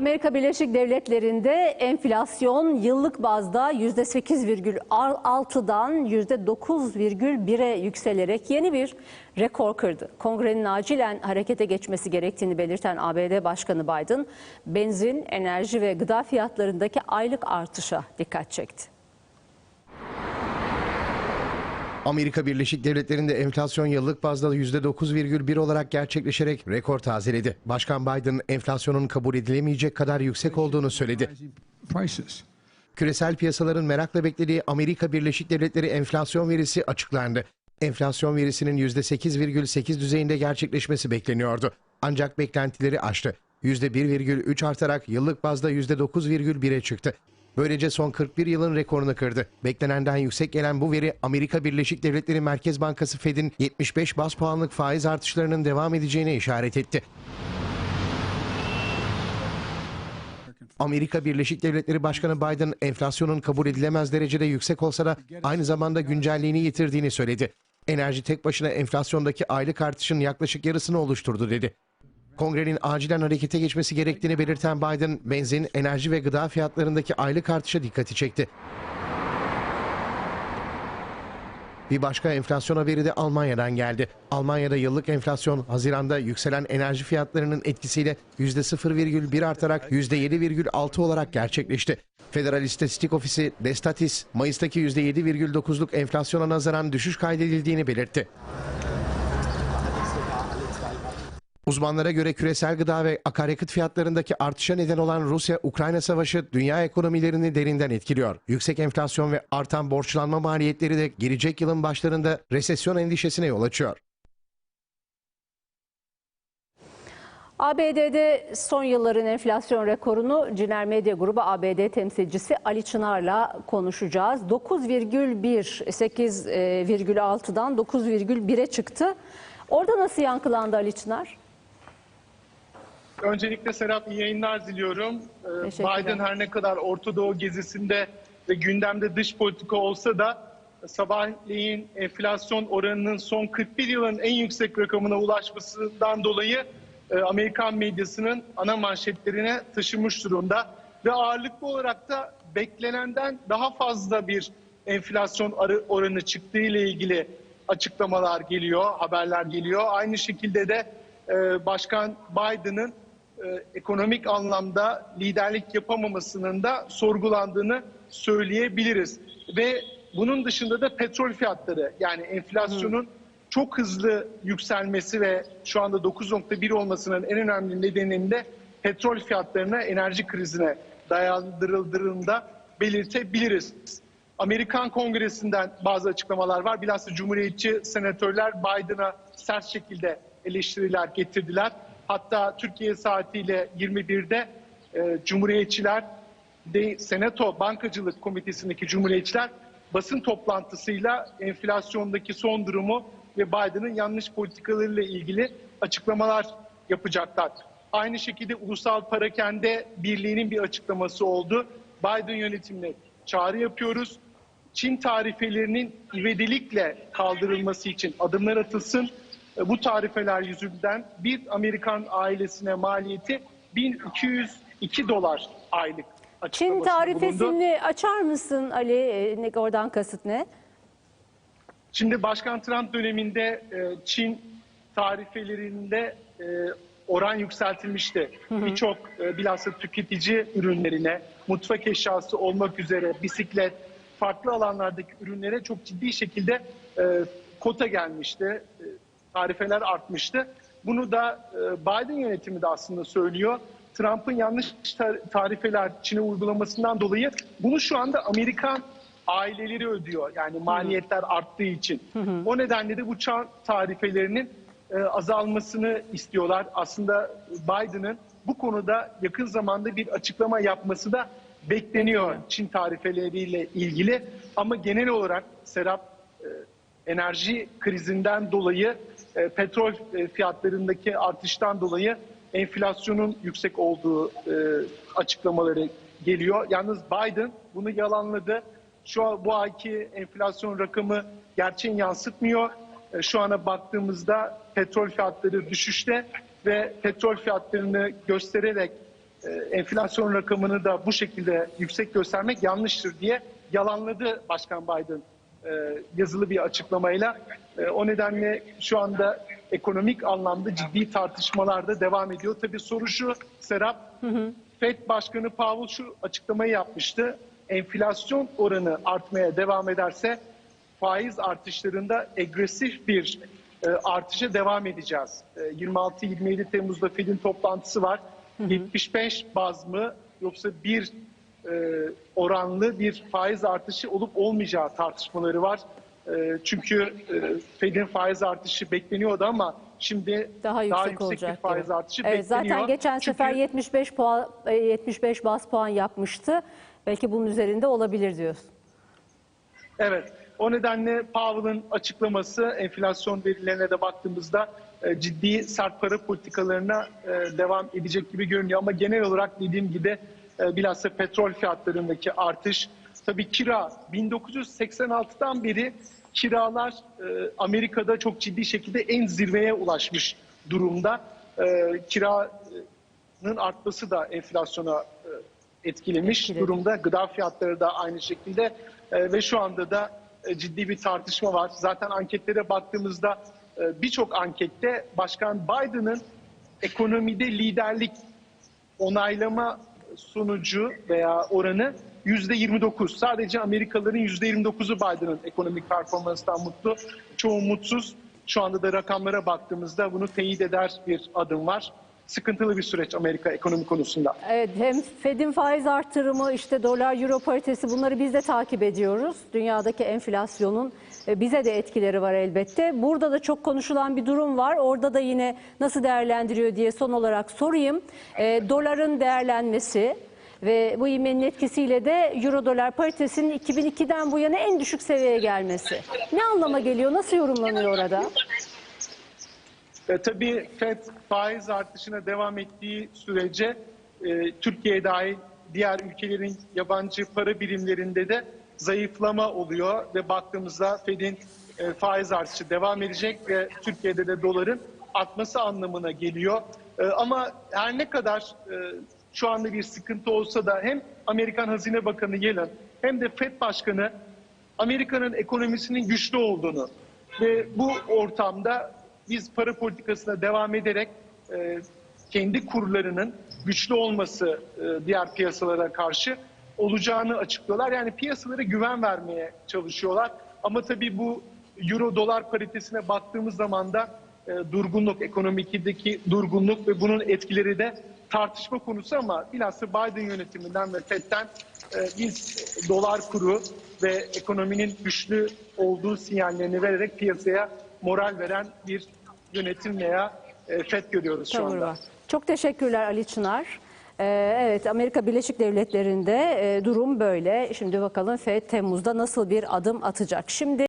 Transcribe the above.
Amerika Birleşik Devletleri'nde enflasyon yıllık bazda %8,6'dan %9,1'e yükselerek yeni bir rekor kırdı. Kongrenin acilen harekete geçmesi gerektiğini belirten ABD Başkanı Biden, benzin, enerji ve gıda fiyatlarındaki aylık artışa dikkat çekti. Amerika Birleşik Devletleri'nde enflasyon yıllık bazda %9,1 olarak gerçekleşerek rekor tazeledi. Başkan Biden enflasyonun kabul edilemeyecek kadar yüksek olduğunu söyledi. Küresel piyasaların merakla beklediği Amerika Birleşik Devletleri enflasyon verisi açıklandı. Enflasyon verisinin %8,8 düzeyinde gerçekleşmesi bekleniyordu. Ancak beklentileri aştı. %1,3 artarak yıllık bazda %9,1'e çıktı. Böylece son 41 yılın rekorunu kırdı. Beklenenden yüksek gelen bu veri Amerika Birleşik Devletleri Merkez Bankası Fed'in 75 bas puanlık faiz artışlarının devam edeceğine işaret etti. Amerika Birleşik Devletleri Başkanı Biden enflasyonun kabul edilemez derecede yüksek olsa da aynı zamanda güncelliğini yitirdiğini söyledi. Enerji tek başına enflasyondaki aylık artışın yaklaşık yarısını oluşturdu dedi. Kongrenin acilen harekete geçmesi gerektiğini belirten Biden, benzin, enerji ve gıda fiyatlarındaki aylık artışa dikkati çekti. Bir başka enflasyon haberi de Almanya'dan geldi. Almanya'da yıllık enflasyon Haziran'da yükselen enerji fiyatlarının etkisiyle %0,1 artarak %7,6 olarak gerçekleşti. Federal İstatistik Ofisi Destatis, Mayıs'taki %7,9'luk enflasyona nazaran düşüş kaydedildiğini belirtti. Uzmanlara göre küresel gıda ve akaryakıt fiyatlarındaki artışa neden olan Rusya-Ukrayna savaşı dünya ekonomilerini derinden etkiliyor. Yüksek enflasyon ve artan borçlanma maliyetleri de gelecek yılın başlarında resesyon endişesine yol açıyor. ABD'de son yılların enflasyon rekorunu Ciner Medya Grubu ABD temsilcisi Ali Çınar'la konuşacağız. 9,1, 8,6'dan 9,1'e çıktı. Orada nasıl yankılandı Ali Çınar? Öncelikle Serap iyi yayınlar diliyorum. Ee. Biden her ne kadar Orta Doğu gezisinde ve gündemde dış politika olsa da sabahleyin enflasyon oranının son 41 yılın en yüksek rakamına ulaşmasından dolayı e, Amerikan medyasının ana manşetlerine taşımış durumda. Ve ağırlıklı olarak da beklenenden daha fazla bir enflasyon oranı çıktığı ile ilgili açıklamalar geliyor, haberler geliyor. Aynı şekilde de e, Başkan Biden'ın ekonomik anlamda liderlik yapamamasının da sorgulandığını söyleyebiliriz. Ve bunun dışında da petrol fiyatları yani enflasyonun çok hızlı yükselmesi ve şu anda 9.1 olmasının en önemli nedenini de petrol fiyatlarına, enerji krizine dayandırıldığını da belirtebiliriz. Amerikan Kongresi'nden bazı açıklamalar var. Bilhassa Cumhuriyetçi senatörler Biden'a sert şekilde eleştiriler getirdiler. Hatta Türkiye saatiyle 21'de e, Cumhuriyetçiler de Senato Bankacılık Komitesi'ndeki Cumhuriyetçiler basın toplantısıyla enflasyondaki son durumu ve Biden'ın yanlış politikalarıyla ilgili açıklamalar yapacaklar. Aynı şekilde Ulusal Parakende Birliği'nin bir açıklaması oldu. Biden yönetimine çağrı yapıyoruz. Çin tarifelerinin ivedilikle kaldırılması için adımlar atılsın. E, Bu tarifeler yüzünden bir Amerikan ailesine maliyeti 1202 dolar aylık. Çin bulundu. tarifesini açar mısın Ali? E, ne- Oradan kasıt ne? Şimdi Başkan Trump döneminde e, Çin tarifelerinde oran yükseltilmişti. Birçok bilhassa tüketici ürünlerine, mutfak eşyası olmak üzere bisiklet, farklı alanlardaki ürünlere çok ciddi şekilde kota gelmişti. Tarifeler artmıştı. Bunu da e, Biden yönetimi de aslında söylüyor. Trump'ın yanlış tar- tarifeler Çin'e uygulamasından dolayı bunu şu anda Amerikan aileleri ödüyor. Yani maliyetler arttığı için. O nedenle de bu çağ tarifelerinin e, azalmasını istiyorlar. Aslında Biden'ın bu konuda yakın zamanda bir açıklama yapması da bekleniyor Çin tarifeleriyle ilgili. Ama genel olarak Serap e, enerji krizinden dolayı e, petrol e, fiyatlarındaki artıştan dolayı enflasyonun yüksek olduğu e, açıklamaları geliyor. Yalnız Biden bunu yalanladı. Şu an bu ayki enflasyon rakamı gerçeğini yansıtmıyor. E, şu ana baktığımızda petrol fiyatları düşüşte ve petrol fiyatlarını göstererek enflasyon rakamını da bu şekilde yüksek göstermek yanlıştır diye yalanladı Başkan Biden yazılı bir açıklamayla. E, o nedenle şu anda ekonomik anlamda ciddi tartışmalar da devam ediyor. Tabii soru şu Serap, FED Başkanı Powell şu açıklamayı yapmıştı. Enflasyon oranı artmaya devam ederse faiz artışlarında agresif bir e, artışa devam edeceğiz. E, 26-27 Temmuz'da Fed'in toplantısı var. 75 baz mı yoksa bir e, oranlı bir faiz artışı olup olmayacağı tartışmaları var. E, çünkü e, Fed'in faiz artışı bekleniyordu ama şimdi Daha yüksek, yüksek olacak. bir faiz gibi. artışı evet, bekleniyor. Zaten geçen Çünkü- sefer 75 puan e, 75 bas puan yapmıştı. Belki bunun üzerinde olabilir diyorsun. Evet. O nedenle Powell'ın açıklaması enflasyon verilerine de baktığımızda e, ciddi sert para politikalarına e, devam edecek gibi görünüyor. Ama genel olarak dediğim gibi e, bilhassa petrol fiyatlarındaki artış. Tabii kira 1986'dan beri kiralar e, Amerika'da çok ciddi şekilde en zirveye ulaşmış durumda. E, Kiranın artması da enflasyona e, etkilemiş Etkiledi. durumda. Gıda fiyatları da aynı şekilde E, ve şu anda da e, ciddi bir tartışma var. Zaten anketlere baktığımızda e, birçok ankette Başkan Biden'ın ekonomide liderlik onaylama sonucu veya oranı yüzde 29. Sadece Amerikalıların yüzde 29'u Biden'ın ekonomik performansından mutlu. Çoğu mutsuz. Şu anda da rakamlara baktığımızda bunu teyit eder bir adım var. Sıkıntılı bir süreç Amerika ekonomi konusunda. Evet hem Fed'in faiz artırımı işte dolar euro paritesi bunları biz de takip ediyoruz. Dünyadaki enflasyonun e, bize de etkileri var elbette. Burada da çok konuşulan bir durum var. Orada da yine nasıl değerlendiriyor diye son olarak sorayım. E, doların değerlenmesi ve bu ivmenin etkisiyle de euro dolar paritesinin 2002'den bu yana en düşük seviyeye gelmesi. Ne anlama geliyor? Nasıl yorumlanıyor orada? E, tabii FED faiz artışına devam ettiği sürece e, Türkiye dahil diğer ülkelerin yabancı para birimlerinde de zayıflama oluyor ve baktığımızda FED'in e, faiz artışı devam edecek ve Türkiye'de de doların artması anlamına geliyor. E, ama her ne kadar e, şu anda bir sıkıntı olsa da hem Amerikan Hazine Bakanı Yellen hem de FED Başkanı Amerika'nın ekonomisinin güçlü olduğunu ve bu ortamda biz para politikasına devam ederek e, kendi kurlarının güçlü olması e, diğer piyasalara karşı olacağını açıklıyorlar. Yani piyasalara güven vermeye çalışıyorlar. Ama tabii bu euro dolar paritesine baktığımız zaman da e, durgunluk, ekonomideki durgunluk ve bunun etkileri de tartışma konusu ama bilhassa Biden yönetiminden ve FED'den e, biz dolar kuru ve ekonominin güçlü olduğu sinyallerini vererek piyasaya moral veren bir yönetim veya e, FED görüyoruz şu Tavır anda. var. Çok teşekkürler Ali Çınar. Ee, evet Amerika Birleşik Devletleri'nde e, durum böyle. Şimdi bakalım FED Temmuz'da nasıl bir adım atacak. Şimdi